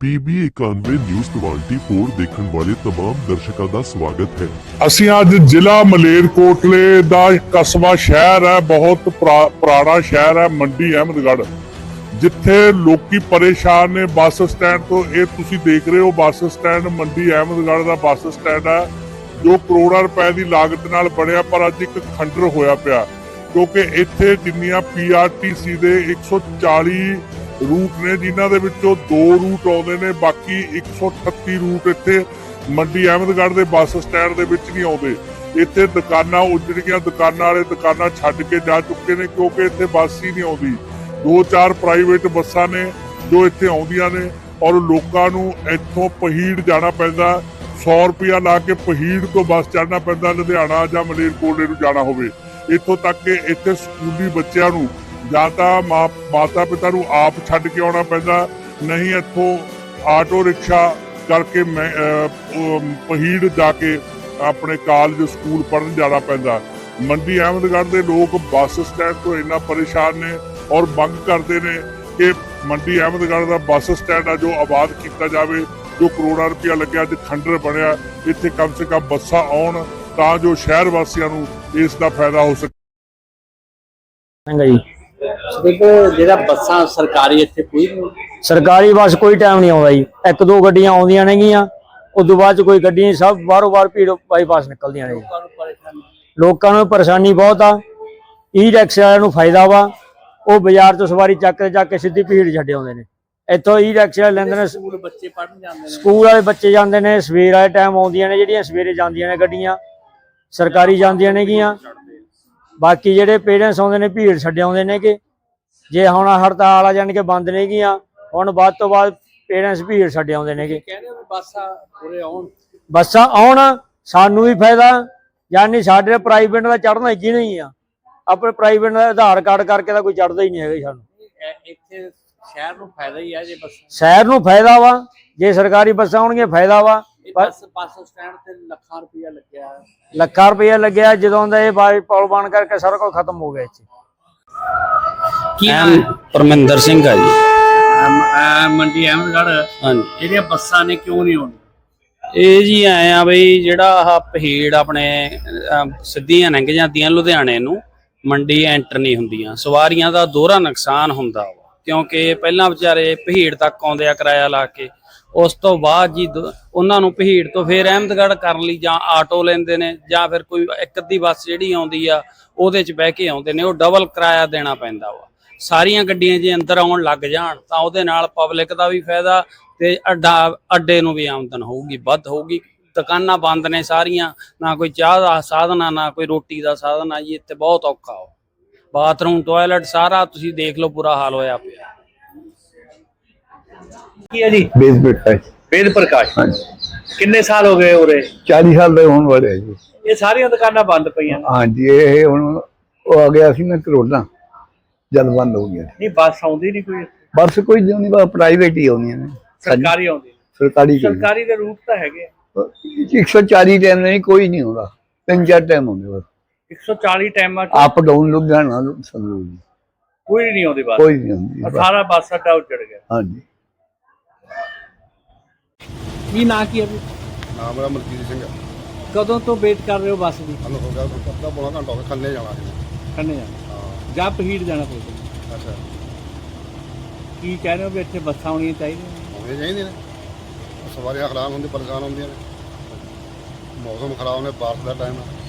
PB 91 news 24 ਦੇਖਣ ਵਾਲੇ तमाम ਦਰਸ਼ਕਾਂ ਦਾ ਸਵਾਗਤ ਹੈ ਅਸੀਂ ਅੱਜ ਜ਼ਿਲ੍ਹਾ ਮਲੇਰਕੋਟਲੇ ਦਾ ਇੱਕ ਕਸਬਾ ਸ਼ਹਿਰ ਹੈ ਬਹੁਤ ਪੁਰਾ- ਪੁਰਾਣਾ ਸ਼ਹਿਰ ਹੈ ਮੰਡੀ ਅਹਿਮਦਗੜ੍ਹ ਜਿੱਥੇ ਲੋਕੀ ਪਰੇਸ਼ਾਨ ਨੇ ਬੱਸ ਸਟੈਂਡ ਤੋਂ ਇਹ ਤੁਸੀਂ ਦੇਖ ਰਹੇ ਹੋ ਬੱਸ ਸਟੈਂਡ ਮੰਡੀ ਅਹਿਮਦਗੜ੍ਹ ਦਾ ਬੱਸ ਸਟੈਂਡ ਹੈ ਜੋ ਕਰੋੜਾਂ ਰੁਪਏ ਦੀ ਲਾਗਤ ਨਾਲ ਬਣਿਆ ਪਰ ਅੱਜ ਇੱਕ ਖੰਡਰ ਹੋਇਆ ਪਿਆ ਕਿਉਂਕਿ ਇੱਥੇ ਜਿੰਨੀਆਂ ਪੀਆਰਟੀਸੀ ਦੇ 140 ਰੂਟ ਨੇ, ਜਿਨ੍ਹਾਂ ਦੇ ਵਿੱਚੋਂ ਦੋ ਰੂਟ ਆਉਂਦੇ ਨੇ, ਬਾਕੀ 138 ਰੂਟ ਇੱਥੇ ਮੰਡੀ ਅਹਿਮਦਗੜ੍ਹ ਦੇ ਬੱਸ ਸਟੈਂਡ ਦੇ ਵਿੱਚ ਨਹੀਂ ਆਉਂਦੇ। ਇੱਥੇ ਦੁਕਾਨਾਂ ਉੱਜੜ ਦੁਕਾਨਾਂ ਵਾਲੇ ਦੁਕਾਨਾਂ ਛੱਡ ਕੇ ਜਾ ਚੁੱਕੇ ਨੇ, ਕਿਉਂਕਿ ਇੱਥੇ ਬੱਸ ਹੀ ਨਹੀਂ ਆਉਂਦੀ। ਦੋ ਚਾਰ ਪ੍ਰਾਈਵੇਟ ਬੱਸਾਂ ਨੇ ਜੋ ਇੱਥੇ ਆਉਂਦੀਆਂ ਨੇ, ਔਰ ਲੋਕਾਂ ਨੂੰ ਇੱਥੋਂ ਪਹੀੜ ਜਾਣਾ ਪੈਂਦਾ। 100 ਰੁਪਿਆ ਲਾ ਕੇ ਪਹੀੜ ਤੋਂ ਬੱਸ ਚੜਨਾ ਪੈਂਦਾ, ਲੁਧਿਆਣਾ ਜਾਂ ਮਲੇਰਕੋਟਲੇ ਨੂੰ ਜਾਣਾ ਹੋਵੇ। ਇੱਥੋਂ ਤੱਕ ਕਿ ਇੱਥੇ ਸਕੂਲੀ ਬੱਚਿਆਂ ਨੂੰ ਜਾਂ ਤਾਂ ਮਾਂ ਮਾਤਾ ਪਿਤਾ ਨੂੰ ਆਪ ਛੱਡ ਕੇ ਆਉਣਾ ਪੈਂਦਾ, ਨਹੀਂ ਇੱਥੋਂ ਆਟੋ ਰਿਕਸ਼ਾ ਕਰਕੇ ਪਹੀੜ ਜਾ ਕੇ ਆਪਣੇ ਕਾਲਜ ਸਕੂਲ ਪੜ੍ਹਨ ਜਾਣਾ ਪੈਂਦਾ। ਮੰਡੀ ਅਹਿਮਦਗੜ੍ਹ ਦੇ ਲੋਕ ਬੱਸ ਸਟੈਂਡ ਤੋਂ ਇੰਨਾ ਪਰੇਸ਼ਾਨ ਨੇ ਔਰ ਮੰਗ ਕਰਦੇ ਨੇ ਕਿ ਮੰਡੀ ਅਹਿਮਦਗੜ੍ਹ ਦਾ ਬੱਸ ਸਟੈਂਡ ਆ ਜੋ ਆਬਾਦ ਕੀਤਾ ਜਾਵੇ, ਜੋ ਕਰੋੜਾਂ ਰੁਪਇਆ ਲੱਗਿਆ, ਅੱਜ ਖੰਡਰ ਬਣਿਆ, ਇੱਥੇ ਕਮ ਸੇ ਕਮ ਬੱਸਾਂ ਆਉਣ ਤਾਂ ਜੋ ਸ਼ਹਿਰ ਵਾਸੀਆਂ ਨੂੰ ਇਸ ਦਾ ਫਾਇਦਾ ਹੋ ਸਕੇ। ਜੀ ਦੇਖੋ ਜਿਹੜਾ ਬੱਸਾਂ ਸਰਕਾਰੀ ਇੱਥੇ ਕੋਈ ਨਹੀਂ ਸਰਕਾਰੀ ਬੱਸ ਕੋਈ ਟਾਈਮ ਨਹੀਂ ਆਉਂਦਾ ਜੀ। ਇੱਕ ਦੋ ਗੱਡੀਆਂ ਆਉਂਦੀਆਂ ਨੇਗੀਆਂ ਉਦੋਂ ਬਾਅਦ ਚ ਕੋਈ ਗੱਡੀ ਨਹੀਂ ਸਭ ਬਾਹਰੋਂ ਬਾਹਰ ਭੀੜ ਬਾਈਪਾਸ ਨਿਕਲਦੀਆਂ ਨੇ ਜੀ। ਲੋਕਾਂ ਨੂੰ ਪਰੇਸ਼ਾਨੀ। ਨੂੰ ਬਹੁਤ ਆ। ਈ ਰਿਕਸ਼ਾ ਵਾਲਿਆਂ ਨੂੰ ਫਾਇਦਾ ਵਾ। ਉਹ ਬਾਜ਼ਾਰ ਤੋਂ ਸਵਾਰੀ ਚੱਕ ਕੇ ਚੱਕ ਕੇ ਸਿੱਧੀ ਭੀੜ ਛੱਡ ਆਉਂਦੇ ਨੇ। ਇੱਥੋਂ ਈ ਰਿਕਸ਼ਾ ਲੈਂਦੇ ਨੇ ਸਕੂਲ ਬੱਚੇ ਪੜ੍ਹਨ ਜਾਂਦੇ ਨੇ। ਸਕੂਲ ਵਾਲੇ ਬੱਚੇ ਜਾਂਦੇ ਨੇ ਸਵੇਰ ਵਾਲੇ ਟਾਈਮ ਆਉਂਦੀਆਂ ਨੇ ਜਿਹੜੀਆਂ ਸਵੇਰੇ ਜਾਂਦੀਆਂ ਨੇ ਗੱਡੀਆਂ। ਸਰਕਾਰੀ ਜਾਂਦੀਆਂ ਨੇਗੀਆਂ। ਬਾਕੀ ਜਿਹੜੇ ਪੇਰੈਂਟਸ ਆਉਂਦੇ ਨੇ ਭੀੜ ਛੱਡ ਆਉਂਦੇ ਨੇ ਕਿ ਜੇ ਹੁਣ ਹੜਤਾਲ ਆ ਜਾਣ ਕੇ ਬੰਦ ਨੇਗੀਆਂ ਹੁਣ ਵੱਧ ਤੋਂ ਵੱਧ ਪੇਰੈਂਟਸ ਭੀੜ ਛੱਡ ਆਉਂਦੇ ਕਹਿੰਦੇ ਵੀ ਬੱਸਾਂ ਪੂਰੇ ਆਉਣ। ਬੱਸਾਂ ਆਉਣ ਸਾਨੂੰ ਵੀ ਫਾਇਦਾ ਯਾਨੀ ਸਾਡੇ ਪ੍ਰਾਈਵੇਟ ਦਾ ਚੜਨਾ ਹੀ ਨਹੀਂ ਆ? ਆਪਣੇ ਪ੍ਰਾਈਵੇਟ ਦਾ ਆਧਾਰ ਕਾਰਡ ਕਰਕੇ ਤਾਂ ਕੋਈ ਚੜਦਾ ਹੀ ਨਹੀਂ ਹੈਗਾ ਸਾਨੂੰ। ਇੱਥੇ ਸ਼ਹਿਰ ਨੂੰ ਫਾਇਦਾ ਹੀ ਹੈ ਜੇ ਬੱਸਾਂ ਸ਼ਹਿਰ ਨੂੰ ਫਾਇਦਾ ਵਾ ਜੇ ਸਰਕਾਰੀ ਬੱਸਾਂ ਆਉਣਗੀਆਂ ਫਾਇਦਾ ਵਾ। ਇਹ ਪਰ- ਬੱਸ ਬੱਸ ਸਟੈਂਡ ਤੇ ਲੱਖਾਂ ਰੁਪਇਆ ਲੱਗਿਆ। ਲੱਖਾਂ ਜਦੋਂ ਦਾ ਇਹ ਬਾਈ ਪੁਲ ਬਣ ਕਰਕੇ ਸਾਰਾ ਕੁਝ ਖਤਮ ਹੋ ਗਿਆ ਇੱਥੇ। ਕੀ ਐਮ ਪਰਮਿੰਦਰ ਸਿੰਘ ਆ ਜੀ। ਮੰਡੀ ਅਹਿਮਦਗੜ੍ਹ। ਹਾਂਜੀ। ਜਿਹੜੀਆਂ ਬੱਸਾਂ ਨੇ ਕਿਉਂ ਨਹੀਂ ਆਉਂਦੀਆਂ? ਇਹ ਜੀ ਆਏ ਆ ਬਈ ਜਿਹੜਾ ਆਹ ਪਹੀੜ ਆਪਣੇ ਅਮ, ਸਿੱਧੀਆਂ ਲੰਘ ਜਾਂਦੀਆਂ ਲੁਧਿਆਣੇ ਨੂੰ ਮੰਡੀ ਐਂਟਰ ਨਹੀਂ ਹੁੰਦੀਆਂ। ਸਵਾਰੀਆਂ ਦਾ ਦੋਹਰਾ ਨੁਕਸਾਨ ਹੁੰਦਾ ਵਾ। ਕਿਉਂਕਿ ਪਹਿਲਾਂ ਵਿਚਾਰੇ ਪਹੀੜ ਤੱਕ ਆਉਂਦੇ ਆ ਕਿਰਾਇਆ ਲਾ ਕੇ। ਉਸ ਤੋਂ ਬਾਅਦ ਜੀ ਦ- ਉਹਨਾਂ ਨੂੰ ਪਹੀੜ ਤੋਂ ਫੇਰ ਅਹਿਮਦਗੜ੍ਹ ਕਰਨ ਲਈ ਜਾਂ ਆਟੋ ਲੈਂਦੇ ਨੇ ਜਾਂ ਫਿਰ ਕੋਈ ਇੱਕ ਅੱਧੀ ਬੱਸ ਜਿਹੜੀ ਆਉਂਦੀ ਆ, ਉਹਦੇ 'ਚ ਬਹਿ ਕੇ ਆਉਂਦੇ ਨੇ, ਉਹ ਡਬਲ ਕਿਰਾਇਆ ਦੇਣਾ ਪੈਂਦਾ ਵਾ। ਸਾਰੀਆਂ ਗੱਡੀਆਂ ਜੇ ਅੰਦਰ ਆਉਣ ਲੱਗ ਜਾਣ, ਤਾਂ ਉਹਦੇ ਨਾਲ ਪਬਲਿਕ ਦਾ ਵੀ ਫਾਇਦਾ ਤੇ ਅੱਡਾ ਅੱਡੇ ਨੂੰ ਵੀ ਆਮਦਨ ਹੋਊਗੀ, ਵੱਧ ਹੋਊਗੀ। ਦੁਕਾਨਾਂ ਬੰਦ ਨੇ ਸਾਰੀਆਂ, ਨਾ ਕੋਈ ਚਾਹ ਦਾ ਸਾਧਨ ਆ, ਨਾ ਕੋਈ ਰੋਟੀ ਦਾ ਸਾਧਨ ਆ ਜੀ, ਇੱਥੇ ਬਹੁਤ ਔਖਾ ਹੋ ਬਾਥਰੂਮ ਟਾਇਲਟ ਸਾਰਾ ਤੁਸੀਂ ਦੇਖ ਲਓ ਬੁਰਾ ਹਾਲ ਹੋਇਆ ਪਿਆ। ਕੀ ਹੈ ਜੀ? ਬੇਸਮੈਂਟ ਹੈ ਵੇਦ ਪ੍ਰਕਾਸ਼। ਹਾਂਜੀ। ਕਿੰਨੇ ਸਾਲ ਹੋ ਗਏ ਉਰੇ? 40 ਸਾਲ ਦੇ ਹੋਣ ਵਾਲੇ ਆ ਜੀ। ਇਹ ਸਾਰੀਆਂ ਦੁਕਾਨਾਂ ਬੰਦ ਪਈਆਂ ਨੇ। ਹਾਂਜੀ ਇਹ ਹੁਣ ਉਹ ਆ ਗਿਆ ਸੀ ਨਾ ਕਰੋਨਾ ਜਦ ਬੰਦ ਹੋ ਗਿਆ। ਨਹੀਂ ਬੱਸ ਆਉਂਦੀ ਨਹੀਂ ਕੋਈ ਬਸ ਕੋਈ ਜੋ ਨਹੀਂ ਬਸ ਪ੍ਰਾਈਵੇਟ ਹੀ ਆਉਂਦੀਆਂ ਨੇ। ਸਰਕਾਰੀ ਆਉਂਦੀ ਸਰਕਾਰੀ ਕੋਈ ਨਹੀਂ। ਸਰਕਾਰੀ ਦੇ ਰੂਟ ਤਾਂ ਹੈਗੇ ਆ। 140 ਟਾਈਮ ਨਹੀਂ ਕੋਈ ਨਹੀਂ ਹੁੰਦਾ ਤਿੰਨ ਚਾਰ ਟਾਈਮ ਹੁੰਦੇ ਬਸ। 140 ਟਾਈਮਾਂ ਚ ਅਪ ਡਾਊਨ ਲੁਧਿਆਣਾ ਸਮਝੋ ਜੀ ਕੋਈ ਨਹੀਂ ਆਉਂਦੀ ਬੱਸ। ਕੋਈ ਨਹੀਂ ਹੁੰਦੀ ਬਸ। ਸਾਰਾ ਬੱਸ ਅੱਡਾ ਉੱਜੜ ਗਿਆ। ਹਾਂਜੀ। ਕੀ ਨਾਂ ਕੀ ਹੈ ਜੀ? ਨਾਮ ਮੇਰਾ ਮਲਕੀਤ ਸਿੰਘ ਹੈ। ਕਦੋਂ ਤੋਂ ਵੇਟ ਕਰ ਰਹੇ ਹੋ ਬੱਸ ਦੀ? ਸਾਨੂੰ ਹੋ ਗਿਆ ਅੱਧਾ ਪੌਣਾ ਘੰਟਾ ਹੋ ਗਿਆ ਖੰਨੇ ਜਾਣਾ ਸੀ। ਖੰਨੇ ਜਾਣਾ। ਜਾਂ ਪਹੀੜ ਜਾਣਾ ਪਊਗਾ ਅੱਛਾ। ਕੀ ਕਹਿ ਰਹੇ ਹੋ ਵੀ ਇੱਥੇ ਬੱਸਾਂ ਆਉਣੀਆਂ ਚਾਹੀਦੀਆਂ? ਹੋਣੇ ਚਾਹੀਦੇ ਨੇ। ਸਵਾਰੀਆਂ ਖਰਾਬ ਹੁੰਦੀ ਪਰੇਸ਼ਾਨ ਹੁੰਦੀਆਂ ਨੇ। ਮੌਸਮ ਖਰਾਬ ਨੇ ਬਾਰਿਸ਼ ਦਾ ਟਾਈਮ ਹੈ